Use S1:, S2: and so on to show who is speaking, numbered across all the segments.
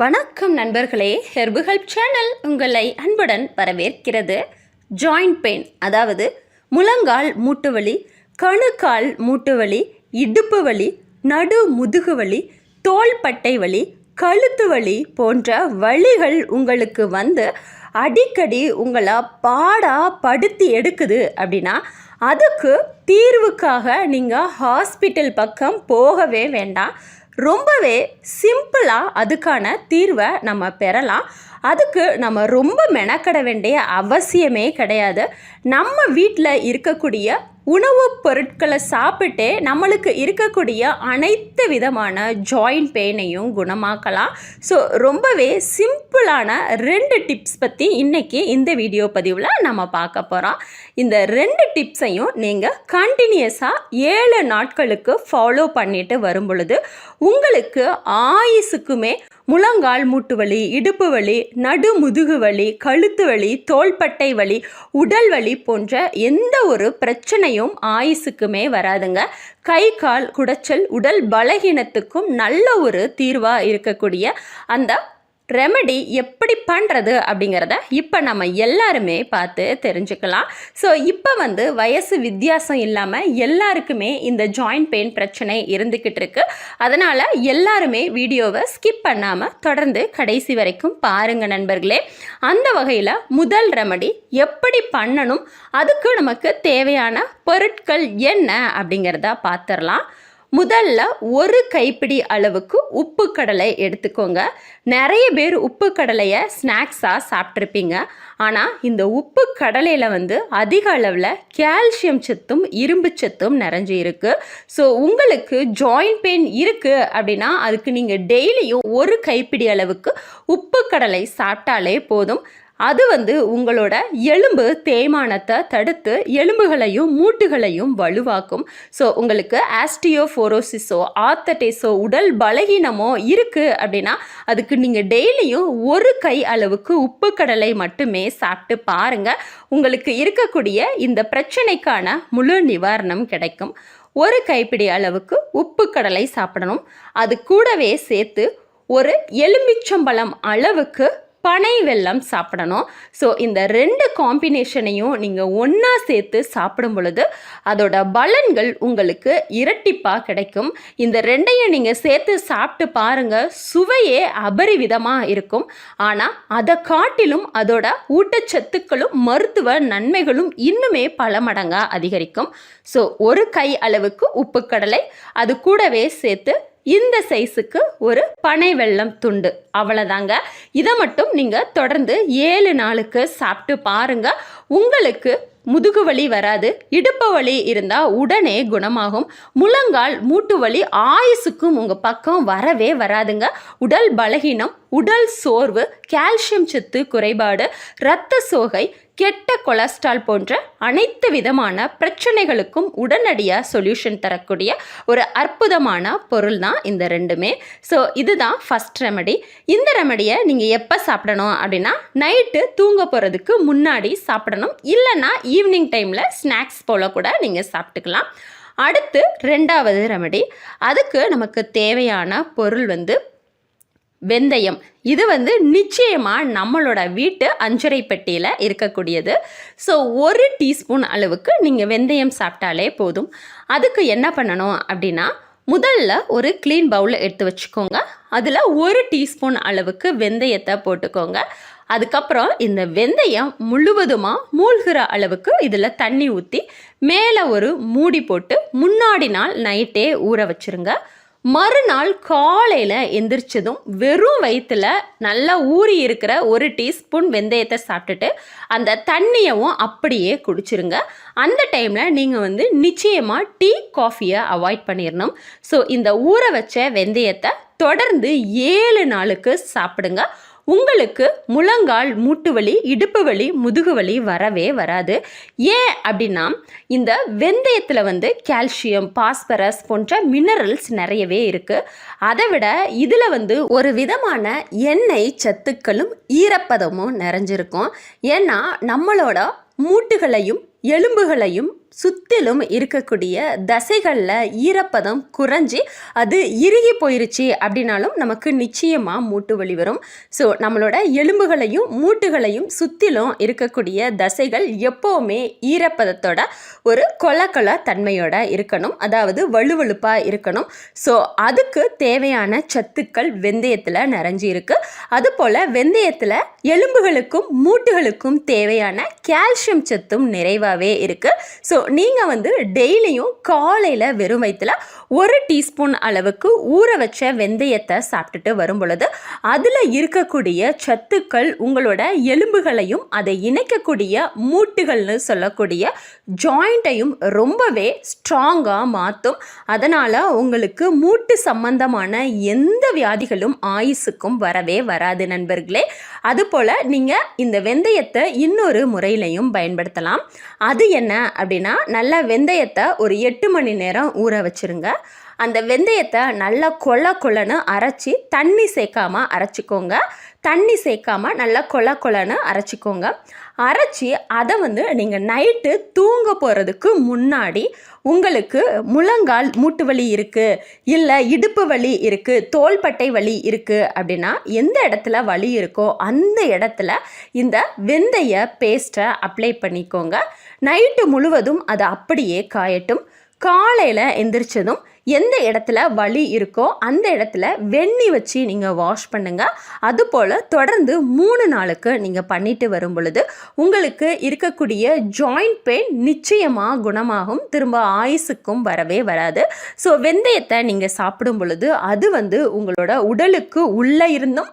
S1: வணக்கம் நண்பர்களே. Herb help channel உங்களை அன்புடன் வரவேற்கிறது. ஜாயிண்ட் பெயின் அதாவது முழங்கால் மூட்டு வலி கணுக்கால் மூட்டு வலி இடுப்பு வலி நடு முதுகு வலி தோள்பட்டை வலி கழுத்து வலி போன்ற வழிகள் உங்களுக்கு வந்து அடிக்கடி உங்களை பாடா படுத்தி எடுக்குது அப்படின்னா அதுக்கு தீர்வுக்காக நீங்கள் ஹாஸ்பிட்டல் பக்கம் போகவே வேண்டாம். ரொம்பவே சிம்பிளாக அதுக்கான தீர்வை நம்ம பெறலாம். அதுக்கு நம்ம ரொம்ப மெனக்கட வேண்டிய அவசியமே கிடையாது. நம்ம வீட்டில் இருக்கக்கூடிய உணவுப் பொருட்களை சாப்பிட்டே நம்மளுக்கு இருக்கக்கூடிய அனைத்து விதமான ஜாயிண்ட் பெயினையும் குணமாக்கலாம். ஸோ ரொம்பவே சிம்பிளான ரெண்டு டிப்ஸ் பற்றி இன்றைக்கி இந்த வீடியோ பதிவில் நம்ம பார்க்க போகிறோம் இந்த ரெண்டு டிப்ஸையும் நீங்கள் கண்டினியூஸாக ஏழு நாட்களுக்கு ஃபாலோ பண்ணிட்டு வரும் பொழுது உங்களுக்கு ஆயுசுக்குமே முழங்கால் மூட்டு வலி இடுப்பு வலி நடு முதுகு வலி கழுத்து வலி தோள்பட்டை வலி உடல் வலி போன்ற எந்த ஒரு பிரச்சனையும் ஆயுசுக்குமே வராதுங்க. கை கால் குடைச்சல் உடல் பலகீனத்துக்கும் நல்ல ஒரு தீர்வாக இருக்கக்கூடிய அந்த ரெமெடி எப்படி பண்ணுறது அப்படிங்கிறத இப்போ நம்ம எல்லாருமே பார்த்து தெரிஞ்சுக்கலாம். ஸோ இப்போ வந்து வயசு வித்தியாசம் இல்லாமல் எல்லாருக்குமே இந்த ஜாயிண்ட் பெயின் பிரச்சனை இருந்துக்கிட்டு இருக்கு. அதனால் எல்லாருமே வீடியோவை ஸ்கிப் பண்ணாமல் தொடர்ந்து கடைசி வரைக்கும் பாருங்கள் நண்பர்களே. அந்த வகையில் முதல் ரெமடி எப்படி பண்ணணும் அதுக்கு நமக்கு தேவையான பொருட்கள் என்ன அப்படிங்கிறத பார்த்துடலாம். முதல்ல ஒரு கைப்பிடி அளவுக்கு உப்பு கடலை எடுத்துக்கோங்க. நிறைய பேர் உப்பு கடலையை ஸ்நாக்ஸாக சாப்பிட்ருப்பீங்க ஆனால் இந்த உப்பு கடலையில் வந்து அதிக அளவில் கால்சியம் சத்தும் இரும்பு சத்தும் நிறைஞ்சு இருக்குது ஸோ உங்களுக்கு ஜாயிண்ட் பெயின் இருக்குது அப்படின்னா அதுக்கு நீங்கள் டெய்லியும் ஒரு கைப்பிடி அளவுக்கு உப்பு கடலை சாப்பிட்டாலே போதும். அது வந்து உங்களோட எலும்பு தேய்மானத்தை தடுத்து எலும்புகளையும் மூட்டுகளையும் வலுவாக்கும். ஸோ உங்களுக்கு ஆஸ்டியோஃபோரோசிஸோ ஆத்தடேஸோ உடல் பலகீனமோ இருக்குது அப்படின்னா அதுக்கு நீங்கள் டெய்லியும் ஒரு கை அளவுக்கு உப்பு கடலை மட்டுமே சாப்பிட்டு பாருங்கள் உங்களுக்கு இருக்கக்கூடிய இந்த பிரச்சனைக்கான முழு நிவாரணம் கிடைக்கும். ஒரு கைப்பிடி அளவுக்கு உப்பு கடலை சாப்பிடணும். அது கூடவே சேர்த்து ஒரு எலுமிச்சம்பழம் அளவுக்கு பனை வெல்லம் சாப்பிடணும். ஸோ இந்த ரெண்டு காம்பினேஷனையும் நீங்கள் ஒன்றா சேர்த்து சாப்பிடும் பொழுது அதோட பலன்கள் உங்களுக்கு இரட்டிப்பாக கிடைக்கும். இந்த ரெண்டையும் நீங்கள் சேர்த்து சாப்பிட்டு பாருங்கள் சுவையே அபரிவிதமாக இருக்கும். ஆனால் அதை காட்டிலும் அதோட ஊட்டச்சத்துக்களும் மருத்துவ நன்மைகளும் இன்னுமே பல மடங்காக அதிகரிக்கும். ஸோ ஒரு கை அளவுக்கு உப்புக்கடலை அது கூடவே சேர்த்து இந்த சைஸுக்கு ஒரு பனை வெள்ளம் துண்டு. அவ்வளோதாங்க இதை மட்டும் நீங்கள் தொடர்ந்து ஏழு நாளுக்கு சாப்பிட்டு பாருங்கள் உங்களுக்கு முதுகு வலி வராது இடுப்பு வலி இருந்தால் உடனே குணமாகும். முழங்கால் மூட்டு வலி ஆயுசுக்கும் உங்கள் பக்கம் வரவே வராதுங்க. உடல் பலகீனம் உடல் சோர்வு கால்சியம் சத்து குறைபாடு இரத்த சோகை கெட்ட கொலஸ்ட்ரால் போன்ற அனைத்து விதமான பிரச்சனைகளுக்கும் உடனடியாக சொல்யூஷன் தரக்கூடிய ஒரு அற்புதமான பொருள் தான் இந்த ரெண்டுமே. ஸோ இதுதான் ஃபஸ்ட் ரெமடி இந்த ரெமடியை நீங்கள் எப்போ சாப்பிடணும் அப்படின்னா நைட்டு தூங்க போகிறதுக்கு முன்னாடி சாப்பிடணும். இல்லைன்னா ஈவினிங் டைமில் ஸ்நாக்ஸ் போல் கூட நீங்கள் சாப்பிட்டுக்கலாம். அடுத்து ரெண்டாவது ரெமடி அதுக்கு நமக்கு தேவையான பொருள் வந்து வெந்தயம். இது வந்து நிச்சயமாக நம்மளோட வீட்டு அஞ்சரை பெட்டியில் இருக்கக்கூடியது. ஸோ ஒரு டீஸ்பூன் அளவுக்கு நீங்கள் வெந்தயம் சாப்பிட்டாலே போதும். அதுக்கு என்ன பண்ணணும் அப்படின்னா முதல்ல ஒரு க்ளீன் பவுலில் எடுத்து வச்சுக்கோங்க. அதில் ஒரு டீஸ்பூன் அளவுக்கு வெந்தயத்தை போட்டுக்கோங்க. அதுக்கப்புறம் இந்த வெந்தயம் முழுவதுமாக மூழ்கிற அளவுக்கு இதில் தண்ணி ஊற்றி மேலே ஒரு மூடி போட்டு முன்னாடி நாள் நைட்டே ஊற வச்சுருங்க. மறுநாள் காலையில் எந்திரிச்சதும் வெறும் வயிற்றுல நல்லா ஊறி இருக்கிற ஒரு டீஸ்பூன் வெந்தயத்தை சாப்பிட்டுட்டு அந்த தண்ணியவும் அப்படியே குடிச்சிருங்க. அந்த டைமில் நீங்கள் வந்து நிச்சயமாக டீ காஃபியை அவாய்ட் பண்ணிடணும் ஸோ இந்த ஊற வச்ச வெந்தயத்தை தொடர்ந்து ஏழு நாளுக்கு சாப்பிடுங்க. உங்களுக்கு முழங்கால் மூட்டு வலி இடுப்பு வலி முதுகு வலி வரவே வராது. ஏன் அப்படின்னா இந்த வெந்தயத்தில் வந்து கால்சியம் பாஸ்பரஸ் போன்ற மினரல்ஸ் நிறையவே இருக்குது அதை விட இதில் வந்து ஒரு விதமான எண்ணெய் சத்துக்களும் ஈரப்பதமும் நிறைஞ்சிருக்கும். ஏன்னா நம்மளோட மூட்டுகளையும் எலும்புகளையும் சுற்றிலும் இருக்கக்கூடிய தசைகளில் ஈரப்பதம் குறைஞ்சி அது இறுகி போயிருச்சு அப்படின்னாலும் நமக்கு நிச்சயமாக மூட்டு வலி வரும். ஸோ நம்மளோட எலும்புகளையும் மூட்டுகளையும் சுற்றிலும் இருக்கக்கூடிய தசைகள் எப்போவுமே ஈரப்பதத்தோட ஒரு கொல கொல தன்மையோட இருக்கணும். அதாவது வலுவழுப்பாக இருக்கணும். ஸோ அதுக்கு தேவையான சத்துக்கள் வெந்தயத்தில் நிறைஞ்சி இருக்கு. அதுபோல் வெந்தயத்தில் எலும்புகளுக்கும் மூட்டுகளுக்கும் தேவையான கால்சியம் சத்தும் நிறைவாகவே இருக்குது ஸோ நீங்கள் வந்து டெய்லியும் காலையில் வெறும் வயிற்றுல ஒரு டீஸ்பூன் அளவுக்கு ஊற வச்ச வெந்தயத்தை சாப்பிட்டுட்டு வரும் பொழுது அதில் இருக்கக்கூடிய சத்துக்கள் உங்களோட எலும்புகளையும் அதை இணைக்கக்கூடிய மூட்டுகள்னு சொல்லக்கூடிய ஜாயிண்ட்டையும் ரொம்பவே ஸ்ட்ராங்காக மாற்றும் அதனால் உங்களுக்கு மூட்டு சம்பந்தமான எந்த வியாதிகளும் ஆயுசுக்கும் வரவே வராது நண்பர்களே. அதுபோல் நீங்கள் இந்த வெந்தயத்தை இன்னொரு முறையிலையும் பயன்படுத்தலாம். அது என்ன அப்படின்னா நல்ல வெந்தயத்தை ஒரு எட்டு மணி நேரம் ஊற வச்சுருங்க. அந்த வெந்தயத்தை நல்லா கொல கொலன்னு அரைச்சி தண்ணி சேர்க்காம அரைச்சிக்கோங்க. தண்ணி சேர்க்காம நல்லா கொல கொலன்னு அரைச்சிக்கோங்க. அரைச்சி அதை வந்து நீங்கள் நைட்டு தூங்க போகிறதுக்கு முன்னாடி உங்களுக்கு முழங்கால் மூட்டு வலி இருக்குது இல்லை இடுப்பு வலி இருக்குது தோள்பட்டை வலி இருக்குது அப்படின்னா எந்த இடத்துல வலி இருக்கோ அந்த இடத்துல இந்த வெந்தய பேஸ்ட்டை அப்ளை பண்ணிக்கோங்க. நைட்டு முழுவதும் அது அப்படியே காயட்டும். காலையில் எந்திரிச்சதும் எந்த இடத்துல வலி இருக்கோ அந்த இடத்துல வெண்ணி வச்சு நீங்கள் வாஷ் பண்ணுங்கள் அதுபோல் தொடர்ந்து மூணு நாளுக்கு நீங்கள் பண்ணிட்டு வரும் பொழுது உங்களுக்கு இருக்கக்கூடிய ஜாயிண்ட் பெயின் நிச்சயமாக குணமாகும். திரும்ப ஆயுசுக்கும் வரவே வராது. ஸோ வெந்தயத்தை நீங்கள் சாப்பிடும் பொழுது அது வந்து உங்களோட உடலுக்கு உள்ளே இருந்தும்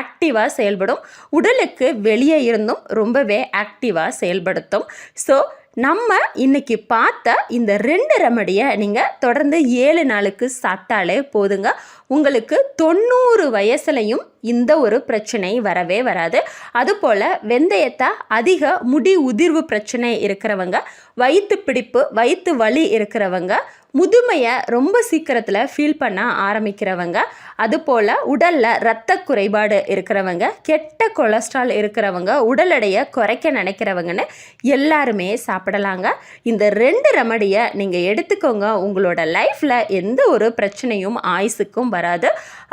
S1: ஆக்டிவாக செயல்படும். உடலுக்கு வெளியே இருந்தும் ரொம்பவே ஆக்டிவாக செயல்படுத்தும். ஸோ நம்ம இன்றைக்கி பார்த்த இந்த ரெண்டு ரெமடியை நீங்கள் தொடர்ந்து ஏழு நாளுக்கு சாப்பிட்டாலே போதுங்க. உங்களுக்கு தொண்ணூறு வயசுலையும் இந்த ஒரு பிரச்சனை வரவே வராது. அதுபோல் வெந்தயத்தை அதிக முடி உதிர்வு பிரச்சனை இருக்கிறவங்க வயிற்று பிடிப்பு வயிற்று வலி இருக்கிறவங்க முதுமையை ரொம்ப சீக்கிரத்தில் ஃபீல் பண்ண ஆரம்பிக்கிறவங்க அதுபோல் உடலில் இரத்த குறைபாடு இருக்கிறவங்க கெட்ட கொலஸ்ட்ரால் இருக்கிறவங்க உடல் எடையை குறைக்க நினைக்கிறவங்கன்னு எல்லாருமே சாப்பிடலாங்க. இந்த ரெண்டு ரெமடியை நீங்கள் எடுத்துக்கோங்க. உங்களோட லைஃப்பில் எந்த ஒரு பிரச்சனையும் ஆயுசுக்கும் வராது.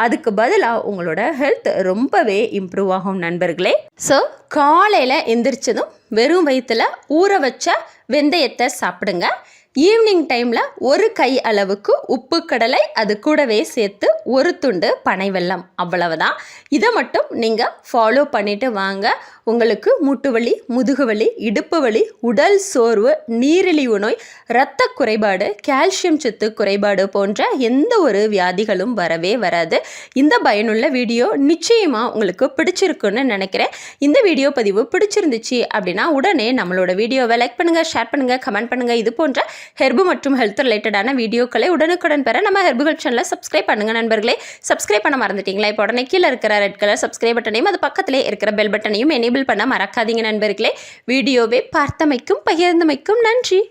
S1: அதுக்கு பதிலாக உங்களோட ஹெல்த் ரொம்பவே இம்ப்ரூவ் ஆகும் நண்பர்களே. ஸோ காலையில் எந்திரிச்சதும் வெறும் வயிற்றில் ஊற வச்ச வெந்தயத்தை சாப்பிடுங்க. ஈவினிங் டைமில் ஒரு கை அளவுக்கு உப்பு கடலை அது கூடவே சேர்த்து ஒரு துண்டு பனை வெல்லம். அவ்வளவுதான். இதை மட்டும் நீங்கள் ஃபாலோ பண்ணிட்டு வாங்க. உங்களுக்கு மூட்டு வலி முதுகு வலி இடுப்பு வலி உடல் சோர்வு நீரிழிவு நோய் இரத்த குறைபாடு கால்சியம் சத்து குறைபாடு போன்ற எந்த ஒரு வியாதிகளும் வரவே வராது. இந்த பயனுள்ள வீடியோ நிச்சயமாக உங்களுக்கு பிடிச்சிருக்குன்னு நினைக்கிறேன். இந்த வீடியோ பதிவு பிடிச்சிருந்துச்சு அப்படின்னா உடனே நம்மளோட வீடியோவை லைக் பண்ணுங்கள் ஷேர் பண்ணுங்கள் கமெண்ட் பண்ணுங்கள் இது போன்ற ஹெர்பு மற்றும் ஹெல்த் ரிலேட்டடான வீடியோக்களை உடனுக்குடன் பெற நம்ம ஹெர்புகள் சேனலை சப்ஸ்கிரைப் பண்ணுங்கள் நண்பர்களே. சப்ஸ்கிரைப் பண்ண மறந்துட்டீங்களா? இப்போ உடனே கீழே இருக்கிற ரெட் கலர் சப்ஸ்கிரைப் பட்டனையும் அது பக்கத்திலே இருக்கிற பெல் பட்டனையும் எனேபிள் பண்ண மறக்காதீங்க நண்பர்களே. வீடியோவை பார்த்தமைக்கும் பகிர்ந்தமைக்கும் நன்றி.